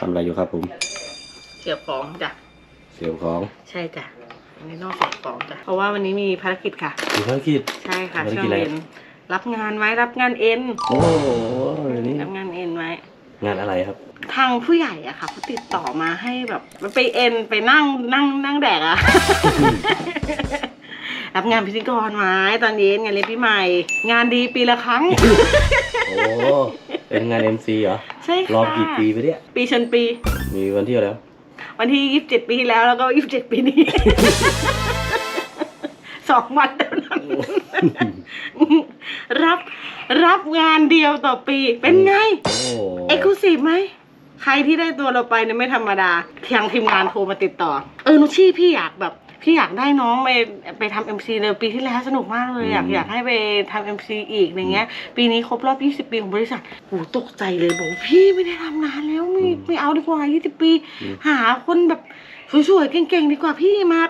ทำอะไรอยู่ครับผม เสียบของจ้ะ เสียบของใช่จ้ะอันนี้นอกเสียบของจ้ะ เพราะว่าวันนี้มีภารกิจค่ะ มีภารกิจ ใช่ค่ะภารช่วกิจงอะไร เย็นรับงานไว้รับงานเอ็นโอ้โหอันนี้รับงานเอ็นไว้ งานอะไรครับ ทางผู้ใหญ่อะค่ะเขาติดต่อมาให้แบบไปเอ็นไปนั่งนั่งนั่งแดกอะ รับงานพิธีกรไว้ตอนเย็นงานเลี้ยงปีใหม่ งานดีปีละครั้ง โอ้ เป็นงาน MC เหรอใช่ค่ะรอบกี่ปีไปเนี่ย ปีชนปี มีวันที่เท่าไหร่แล้ว วันที่ยี่สิบเจ็ดปีที่แล้วแล้วก็ยี่สิบเจ็ดปีนี้ สองวันเท่านั้น รับรับงานเดียวต่อปีเป็นไง โอ้เอ็กซ์คลูซีฟไหม ใครที่ได้ตัวเราไปเนี่ยไม่ธรรมดา ทางทีมงานโทรมาติดต่อ เออนุชชี่พี่อยากแบบ พี่อยากได้น้องไปไปทำเอ็มซีเลยปีที่แล้วสนุกมากเลยอยากอยากให้ไปทำเอ็มซีอีกอย่างเงี้ย ปีนี้ครบรอบ 20 ปีของบริษัทโหตกใจเลยบอกว่าพี่ไม่ได้ทำนานแล้วไม่ไม่เอาดีกว่า 20 ปีหาคนแบบสวยๆเก่งๆดีกว่าพี่มา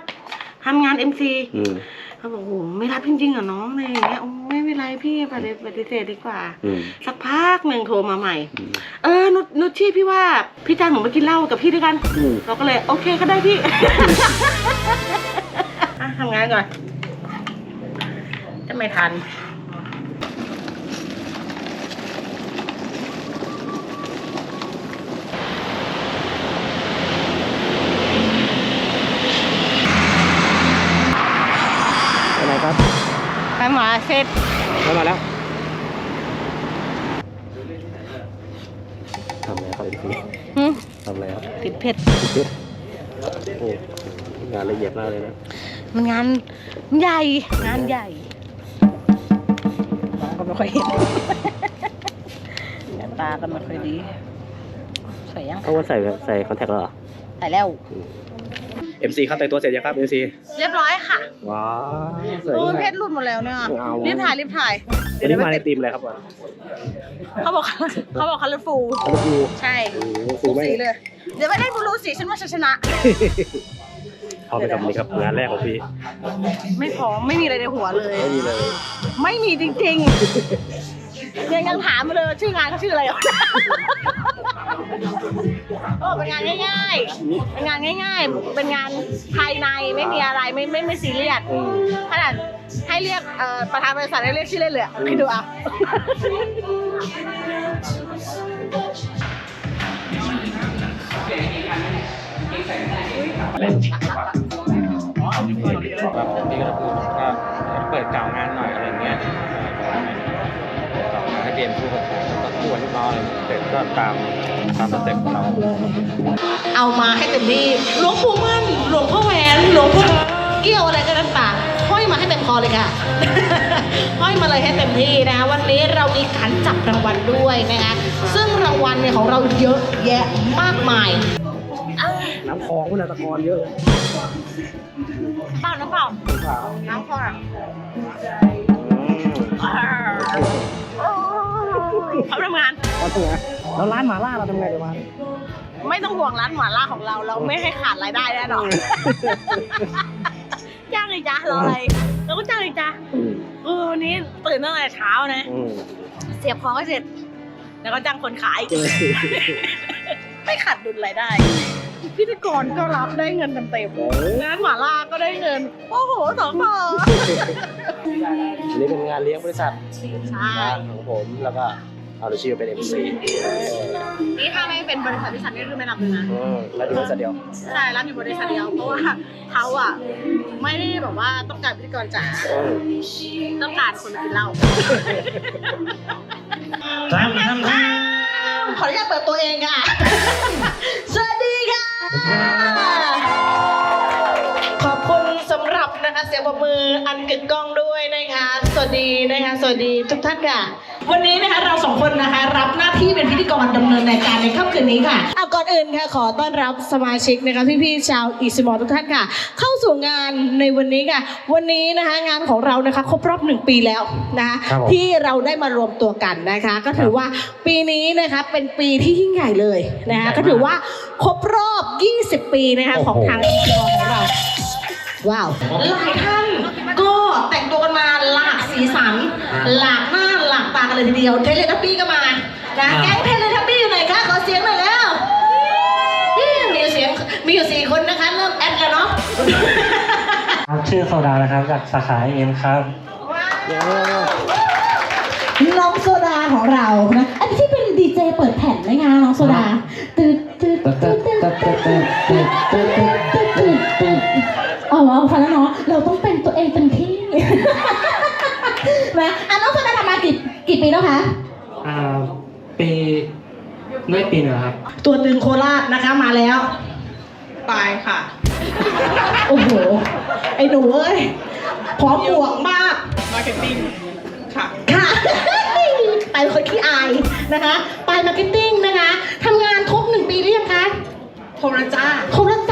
ทำงาน MC อืม เขาบอกโหไม่รับจริงๆเหรอน้องอะไรอย่างเงี้ยโอ้ไม่เป็นไรพี่ปฏิปฏิเสธดีกว่า อืม สักพักหนึ่งโทรมาใหม่ อืม เออนุชนุชชี่พี่ว่าพี่จ้างหนูมากินเหล้ากับพี่ด้วยกันอืม เราก็เลยโอเคก็ได้พี่ อะทำงานก่อน จะไม่ทัน ไปไหนครับ ไปห มาเสร็จเข้ามาแล้วทำอะไรครับ MC หึทำอะไรครับติดเผ็ด โอ้งานละเอียดมากเลยนะมันงานใหญ่ งานใหญ่น้องก็ไม่ค่อยเห็นหน้าตาก็ไม่ค่อยดีใส่ยังเขาว่าใส่ใส่คอนแทคเหรอ ใส่แล้ว MC เขาแต่งตัวเสร็จยังครับ MC เรียบร้อยค่ะว้าวสวยโอ้ยมากเพชรหลุดหมดแล้วเนี่ยเอารีบถ่ายรีบถ่ายวันนี้มาในทีมอะไรครับวะเขาบอกเขาบอกคัลเลอร์ฟูคาร์บูใช่โอ้โหสูฟูไม่สีเลย เดี๋ยวไม่ได้รู้สีฉันว่าฉันชนะเอาไปทำนี่ครับงานแรกของพี่ ไม่พร้อมไม่มีอะไรในหัวเลย ไม่มีเลย ไม่มีจริงๆยังยังถามมาเลยชื่องานเขาชื่ออะไรอะ โอ้เป็นงานง่ายๆ เป็นงานง่าย ๆ เป็นงานภายในไม่มีอะไรไม่ไม่ไม่ซีเรียสอืมขนาดให้เรียกเอ่อประธานบริษัทให้เรียกชื่อเล่นเลยอะคิดดูอะครับพี่ก็จะพูดก็เปิดกล่าวงานหน่อยอะไรเงี้ยกล่าวงานให้เตรียมผู้ประกอบ ก็ตัวลูกน้องอะไรเสร็จก็ตามตามสเต็ปของเรา เอามาให้เต็มที่หลวงปู่มั่นหลวงพ่อแหวนหลวงพ่อเกี่ยวอะไรก็แล้วแต่ห้อยมาให้เต็มคอเลยค่ะ ห้อยมาเลยให้เต็มที่นะคะวันนี้เรามีการจับรางวัลด้วยนะคะซึ่งรางวัลเนี่ยของเราเยอะแยะมากมายน้ำคลองคุณตะกอนเยอะเลยเปล่าน้ำเปล่าน้ำคออะ เขาทำงานก็ถูกนะแล้วร้านหมาล่าเราทำไงเดี๋ยวมาไม่ต้องห่วงร้านหมาล่าของเรา เราไม่ให้ขาดรายได้แน่นอนจ้างเลยจ้ะรออะไรเราก็จ้างเลยจ้ะอืมเออวันนี้ตื่นตั้งแต่เช้านะอืมเสียบของก็เสร็จ แล้วก็จ้างคนขาย ไม่ขาดดุลรายได้พิธีกรก็รับได้เงินเต็มๆร้านหมาล่าก็ได้เงิน โอ้โหสองต่ออันนี้เป็นงานเลี้ยงบริษัทใช่งานของผมแล้วก็ เอาชื่อเป็น MC นี่ถ้าไม่เป็นบริษัทบริษัทนี่คือไม่รับเลยนะอืมแล้วอยู่บริษัทเดียวใช่รับอยู่บริษัทเดียวเพราะว่าเขาอะไม่ได้แบบว่าต้องการพิธีกรจ๋าอืมต้องการคนมากินเหล้าทำทำทขออนุญาตเปิดตัวเองค่ะสวัสดีค่ะ ขอบคุณสำหรับนะคะเสียงปรบมืออันกึกก้องด้วยนะคะ สวัสดีนะคะ สวัสดีทุกท่านค่ะ วันนี้นะคะเราสองคนนะคะ รับหน้าที่เป็นพิธีกรดำเนินรายการในค่ำคืนนี้ค่ะเอาก่อนอื่นค่ะขอต้อนรับสมาชิกนะคะพี่ๆชาวอีสมอทุกท่านค่ะ เข้าสู่งานในวันนี้ค่ะ วันนี้นะคะงานของเรานะคะครบรอบหนึ่งปีแล้วนะคะครับผม ที่เราได้มารวมตัวกันนะคะ ก็ถือว่าปีนี้นะคะเป็นปีที่ยิ่งใหญ่เลยนะคะ ก็ถือว่าครบรอบ 20 ปีนะคะของทางอีสมอของเรา ว้าว หลายท่านก็แต่งตัวกันมาหลากสีสัน หลากหน้า มากันเลยทีเดียวเทเลทับบี้ก็มานะแก๊งเทเลทับบี้อยู่ไหนคะขอเสียงหน่อยแล้วมีอยู่เสียงมีอยู่สี่คนนะคะเริ่มแอดแล้วเนาะชื่อโซดานะครับจากสาขาเอ็มครับน้องโซดาของเรานะอันที่เป็นดีเจเปิดแผ่นไหมคะน้องโซดาตื๊ดตื๊ดตื๊ดตื๊ดตื๊ดตื๊ดตื๊ดตื๊ดตื๊ดตื๊ดตื่นอ๋อพอแล้วเนาะเราต้องเป็นตัวเองเต็มที่นะอันน้องโซดาทำมากี่ กี่ปีแล้วคะ อ่าปีด้วยปีหนึ่งครับ ตัวตึงโคราชนะคะมาแล้ว ตายค่ะ โอ้โห ไอ้หนูเอ้ยพร้อมบวกมาก มาร์เก็ตติ้งค่ะ ค่ะ ไปเป็นคนขี้อายนะคะ ไปมาร์เก็ตติ้งนะคะทำงานครบหนึ่งปีหรือยังคะ โทรจ้าครบแล้ว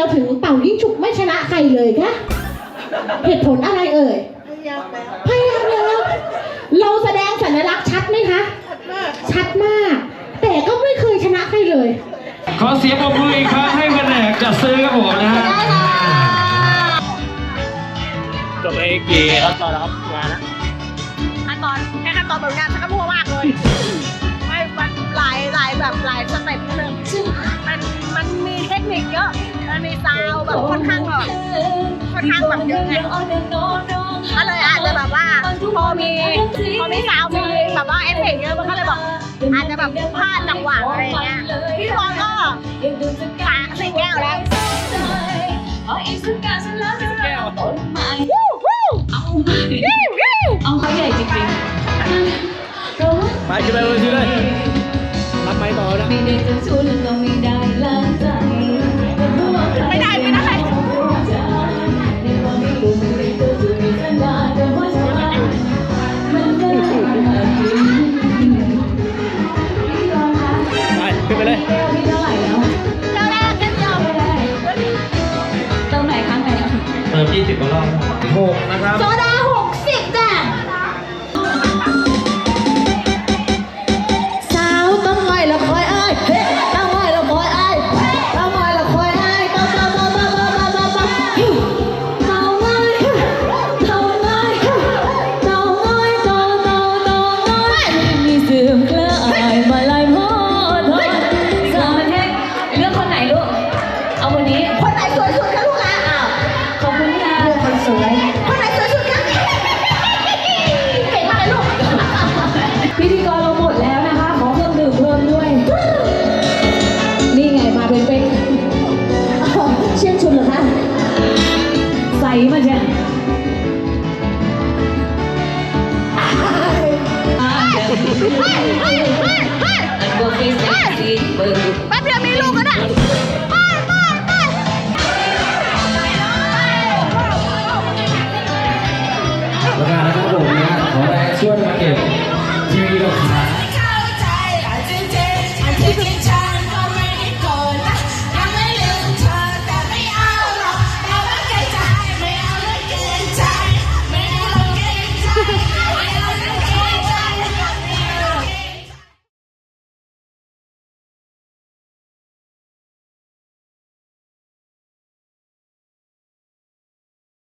เราถึงเป่ายิ่งฉุกไม่ชนะใครเลยคะเหตุผลอะไรเอ่ยพยายามแล้วเราแสดงสัญลักษณ์ชัดไหมคะ ชัดมาก แต่ก็ไม่เคยชนะใครเลย ขอเสียงปรบมืออีกครั้งให้แผนกจัดซื้อครับผมนะฮะได้ค่ะจบไปกี่ขั้นตอนแล้วครับงานนะขั้นตอนแค่ขั้นตอนแบบงานฉันก็มั่วมากเลย ไม่มันหลายหลายแบบหลายสเต็ปนิดนึงมันมันมีเทคนิคเยอะ มันมีซาวแบบค่อนข้างแบบค่อนข้างแบบเยอะไงก็เลยอาจจะแบบว่าพอมีพอมีซาวมีแบบว่าเอฟเฟกต์เยอะมันก็เลยบอกอาจจะแบบพลาดจังหวะอะไรเงี้ยพี่บอลก็สาสี่แก้วแล้วแก้วเอาเขาใหญ่จริงไปขึ้นไปเลยขึ้น หกนะครับ aja Hai, hai, hai, hai, hai, hai,